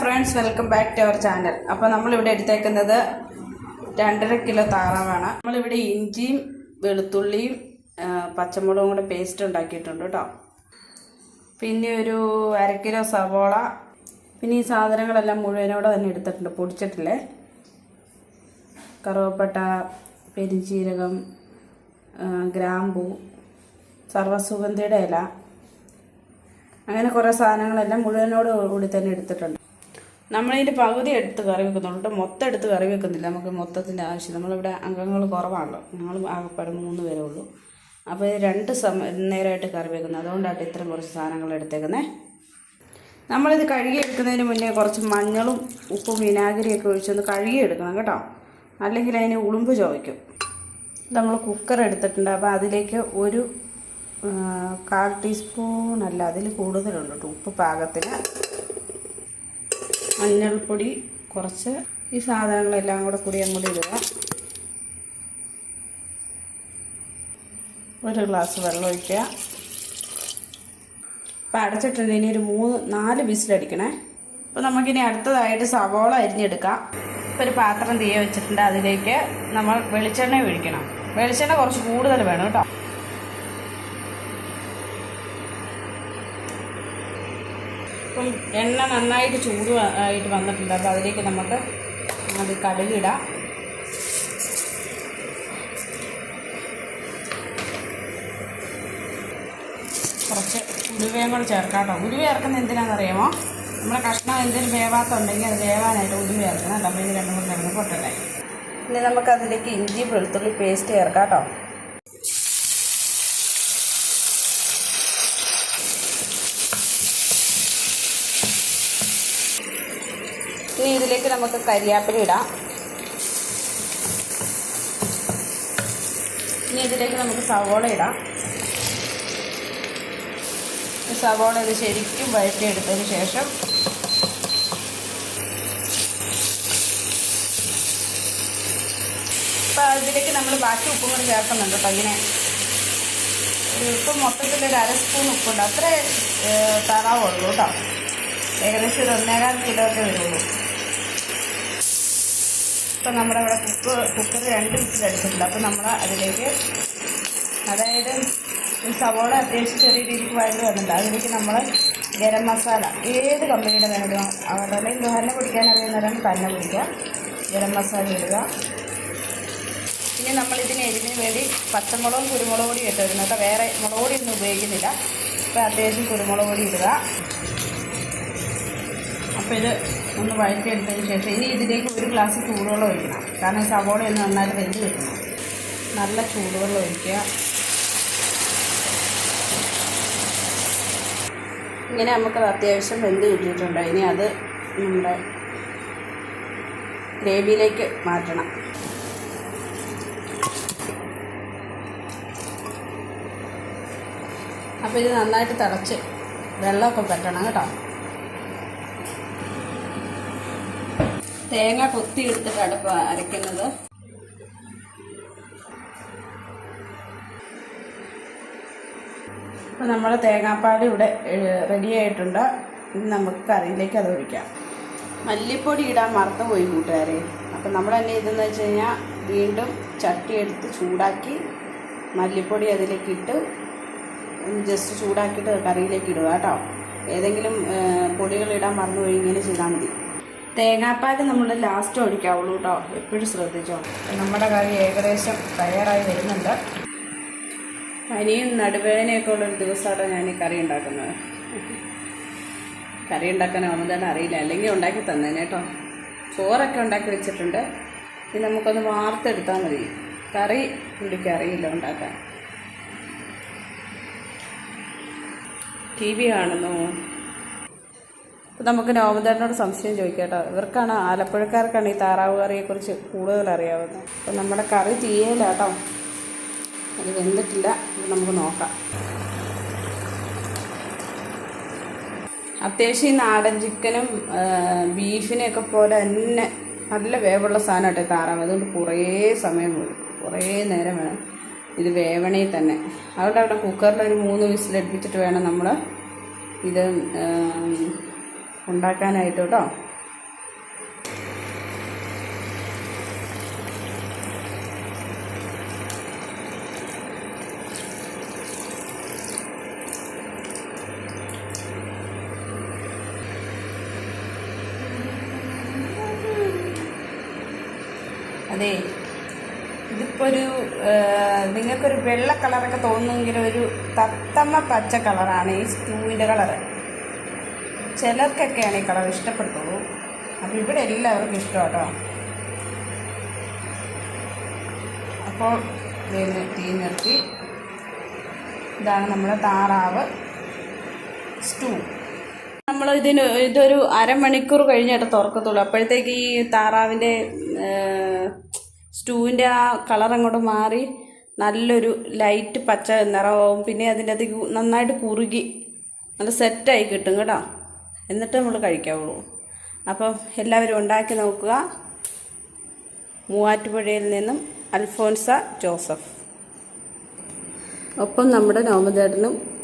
Friends welcome back to our channel അപ്പോൾ നമ്മളിവിടെ എടുത്തേക്കുന്നത് രണ്ടര കിലോ താറാവാണ്. നമ്മളിവിടെ ഇഞ്ചിയും വെളുത്തുള്ളിയും പച്ചമുളകും കൂടെ പേസ്റ്റ് ഉണ്ടാക്കിയിട്ടുണ്ട് കേട്ടോ. പിന്നെ ഒരു അര കിലോ സവോള. പിന്നെ ഈ സാധനങ്ങളെല്ലാം മുഴുവനോടെ തന്നെ എടുത്തിട്ടുണ്ട് പൊടിച്ചിട്ടില്ലേ? കറുവപ്പട്ട പെരിഞ്ചീരകം ഗ്രാമ്പൂ സർവസുഗന്ധിയുടെ ഇല. അങ്ങനെ കുറേ സാധനങ്ങളെല്ലാം മുഴുവനോട് കൂടി തന്നെ എടുത്തിട്ടുണ്ട്. നമ്മളിതിന്റെ പകുതി എടുത്ത് കറി വെക്കുന്നുണ്ട് മൊത്തം എടുത്ത് കറി വെക്കുന്നില്ല. നമുക്ക് മൊത്തത്തിന്റെ ആവശ്യം. നമ്മളിവിടെ അംഗങ്ങൾ കുറവാണല്ലോ. ഞങ്ങൾ ആകെപ്പാടെ മൂന്ന് പേരേ ഉള്ളൂ. അപ്പോൾ രണ്ട് സമ നേരമായിട്ട് കറി വെക്കുന്നത്. അതുകൊണ്ടാണ് ഇത്രയും കുറച്ച് സാധനങ്ങൾ എടുത്തേക്കുന്നത് നമ്മളിത് കഴുകി എടുക്കുന്നതിന് മുന്നേ കുറച്ച് മഞ്ഞളും ഉപ്പും വിനാഗിരിയൊക്കെ ഒഴിച്ചൊന്ന് കഴുകി എടുക്കണം കേട്ടോ. അല്ലെങ്കിൽ അതിന് ഉളുമ്പ് ചോദിക്കും നമ്മൾ കുക്കർ എടുത്തിട്ടുണ്ട്. അപ്പോൾ അതിലേക്ക് ഒരു കാൽ ടീസ്പൂൺ അല്ല അതിൽ കൂടുതലുണ്ട് ഉപ്പ് പാകത്തിന്. മഞ്ഞൾപ്പൊടി കുറച്ച് ഈ സാധനങ്ങളെല്ലാം കൂടെ കൂടി അങ്ങോട്ട് ഇടുക. ഒരു ഗ്ലാസ് വെള്ളം ഒഴിക്കുക. അപ്പോൾ അടച്ചിട്ടുണ്ട്. ഇനി ഒരു മൂന്ന് നാല് വിസിലടിക്കണേ അപ്പോൾ നമുക്കിനി അടുത്തതായിട്ട് സവോള അരിഞ്ഞെടുക്കാം. ഇപ്പോൾ ഒരു പാത്രം തീയ വെച്ചിട്ടുണ്ട്. അതിലേക്ക് നമ്മൾ വെളിച്ചെണ്ണ ഒഴിക്കണം. വെളിച്ചെണ്ണ കുറച്ച് കൂടുതൽ വേണം കേട്ടോ. ഇപ്പം എണ്ണ നന്നായിട്ട് ചൂട് ആയിട്ട് വന്നിട്ടുണ്ട്. അപ്പോൾ അതിലേക്ക് നമുക്ക് അത് കടുകിടാം. കുറച്ച് ഉലുവയും കൂടെ ചേർക്കാം കേട്ടോ. ഉലുവ ചേർക്കുന്നത് എന്തിനാണെന്നറിയാമോ? നമ്മുടെ കഷ്ണം എന്തെങ്കിലും വേവാത്തുണ്ടെങ്കിൽ അത് വേവാനായിട്ട് ഉലുവ ചേർക്കണം അപ്പോൾ ഇത് രണ്ടും കൂടെ കിടന്ന് പൊട്ടട്ടെ. ഇനി നമുക്കതിലേക്ക് ഇഞ്ചി വെളുത്തുള്ളി പേസ്റ്റ് ചേർക്കാം കേട്ടോ. ഇനി ഇതിലേക്ക് നമുക്ക് കരിയാപ്പില ഇടാം. ഇനി ഇതിലേക്ക് നമുക്ക് സവോള ഇടാം. സവോള ഇത് ശരിക്കും വഴറ്റിയെടുത്തതിന് ശേഷം അപ്പോൾ ഇതിലേക്ക് നമ്മൾ ബാക്കി ഉപ്പും കൂടി ചേർക്കുന്നുണ്ട് കേട്ടോ. ഇങ്ങനെ ഉപ്പ് മൊത്തത്തിൽ ഒരു അര സ്പൂൺ ഉപ്പുണ്ട്. അത്രേ തറാവുള്ളൂ കേട്ടോ. ഏകദേശം ഒരു ഒന്നേകാൽ കിലോ ഒക്കെ വരുള്ളൂ. ഇപ്പം നമ്മുടെ ഇവിടെ കുക്ക് കുക്കർ രണ്ട് വിസിലടിച്ചിട്ടുണ്ട് അപ്പം നമ്മൾ അതിലേക്ക് അതായത് സവോള അത്യാവശ്യം ചെറിയ രീതിക്ക് വഴി വന്നിട്ടുണ്ട്. അതിലേക്ക് നമ്മൾ ഗരം മസാല ഏത് കമ്പനിയുടെ വേണമെങ്കിലും അവരുടെ ദോഹന കുടിക്കാൻ അറിയുന്നവരാണ് തന്നെ കുടിക്കുക. ഗരം മസാല ഇടുക. ഇനി നമ്മൾ ഇതിന് എരിവിന് വേണ്ടി പച്ചമുളകും കുരുമുളക് പൊടിയും ഇട്ട് വരുന്നത്. വേറെ മുളക് പൊടിയൊന്നും ഉപയോഗിക്കുന്നില്ല. അപ്പോൾ അത്യാവശ്യം കുരുമുളക് പൊടി ഇടുക. അപ്പോൾ ഇത് ഒന്ന് വഴറ്റിയെടുത്തതിന് ശേഷം ഇനി ഇതിലേക്ക് ഒരു ഗ്ലാസ് ചൂടുവെള്ളം ഒഴിക്കണം. കാരണം സവോള ഒന്ന് നന്നായിട്ട് വെന്ത് കിട്ടണം. നല്ല ചൂടുവെള്ളം ഒഴിക്കുക. ഇങ്ങനെ നമുക്കത് അത്യാവശ്യം വെന്ത് കിട്ടിയിട്ടുണ്ട്. ഇനി അത് നമ്മുടെ ഗ്രേവിയിലേക്ക് മാറ്റണം. അപ്പോൾ ഇത് നന്നായിട്ട് തിളച്ച് വെള്ളമൊക്കെ പറ്റണം കേട്ടോ. തേങ്ങ കൊത്തി എടുത്തിട്ടാണ് ഇപ്പോൾ അരയ്ക്കുന്നത്. അപ്പോൾ നമ്മുടെ തേങ്ങാപ്പാൽ ഇവിടെ റെഡി ആയിട്ടുണ്ട്. ഇനി നമുക്ക് കറിയിലേക്ക് അത് ഒഴിക്കാം. മല്ലിപ്പൊടി ഇടാൻ മറന്നുപോയി കൂട്ടുകാരെ. അപ്പം നമ്മൾ തന്നെ ഇതെന്ന് വെച്ച് കഴിഞ്ഞാൽ വീണ്ടും ചട്ടി എടുത്ത് ചൂടാക്കി മല്ലിപ്പൊടി അതിലേക്ക് ഇട്ട് ജസ്റ്റ് ചൂടാക്കിയിട്ട് കറിയിലേക്ക് ഇടുക കേട്ടോ. ഏതെങ്കിലും പൊടികൾ ഇടാൻ മറന്നുപോയി ഇങ്ങനെ ചെയ്താൽ മതി. തേങ്ങാപ്പാൽ നമ്മൾ ലാസ്റ്റ് ഒഴിക്കാവുള്ളൂ കേട്ടോ എപ്പോഴും ശ്രദ്ധിച്ചോ. നമ്മുടെ കറി ഏകദേശം തയ്യാറായി വരുന്നുണ്ട്. പനിയും നടുവേദനയൊക്കെ ഉള്ളൊരു ദിവസമാണ് ഞാൻ ഈ കറി ഉണ്ടാക്കുന്നത്. കറി ഉണ്ടാക്കാൻ അമ്മതന്നെ അറിയില്ല. അല്ലെങ്കിൽ ഉണ്ടാക്കി തന്നേനെ കേട്ടോ ചോറൊക്കെ ഉണ്ടാക്കി വെച്ചിട്ടുണ്ട്. ഇനി നമുക്കൊന്ന് വാർത്തെടുത്താൽ മതി. കറി പുള്ളിക്ക് അറിയില്ല ഉണ്ടാക്കാൻ. ടി വി കാണുന്നു. അപ്പം നമുക്ക് നോമദേട്ടനോട് സംശയം ചോദിക്കാം കേട്ടോ ഇവർക്കാണ് ആലപ്പുഴക്കാർക്കാണ് ഈ താറാവ് കറിയെക്കുറിച്ച് കൂടുതൽ അറിയാവുന്നത്. അപ്പം നമ്മുടെ കറി തീയല കേട്ടോ അത് വെന്തിട്ടില്ല. നമുക്ക് നോക്കാം. അത്യാവശ്യം ഈ നാടൻ ചിക്കനും ബീഫിനെയൊക്കെ പോലെ തന്നെ നല്ല വേവുള്ള സാധനം കേട്ടോ താറാവ്. അതുകൊണ്ട് കുറേ സമയം വേണം കുറേ നേരം വേണം ഇത് വേവണേ തന്നെ. അതുകൊണ്ട് അവിടെ കുക്കറിൽ ഒരു മൂന്ന് വിസിലടുപ്പിച്ചിട്ട് വേണം നമ്മൾ ഇത് ഉണ്ടാക്കാനായിട്ട് കേട്ടോ. അതെ ഇതിപ്പോൾ ഒരു നിങ്ങൾക്കൊരു വെള്ള കളറൊക്കെ തോന്നുമെങ്കിലും ഒരു തത്തമ്മ പച്ച കളറാണ് ഈ സ്റ്റൂവിന്റെ കളറ്. ചിലർക്കൊക്കെയാണ് ഈ കളർ ഇഷ്ടപ്പെടുത്തുള്ളൂ അപ്പോൾ ഇവിടെ എല്ലാവർക്കും ഇഷ്ടം കേട്ടോ അപ്പോൾ തീ നിർത്തി. ഇതാണ് നമ്മുടെ താറാവ് സ്റ്റൂ. നമ്മൾ ഇതിന് ഇതൊരു അരമണിക്കൂർ കഴിഞ്ഞിട്ട് തുറക്കത്തുള്ളൂ. അപ്പോഴത്തേക്ക് ഈ താറാവിന്റെ സ്റ്റൂവിന്റെ ആ കളർ അങ്ങോട്ട് മാറി നല്ലൊരു ലൈറ്റ് പച്ച നിറമാവും പിന്നെ അതിന്റെ അത് നന്നായിട്ട് കുറുകി നല്ല സെറ്റായി കിട്ടും കേട്ടോ. എന്നിട്ട് നമ്മൾ കഴിക്കാവുള്ളൂ. അപ്പം എല്ലാവരും ഉണ്ടാക്കി നോക്കുക. മൂവാറ്റുപുഴയിൽ നിന്നും അൽഫോൻസ ജോസഫ്. ഒപ്പം നമ്മുടെ നോമചേട്ടനും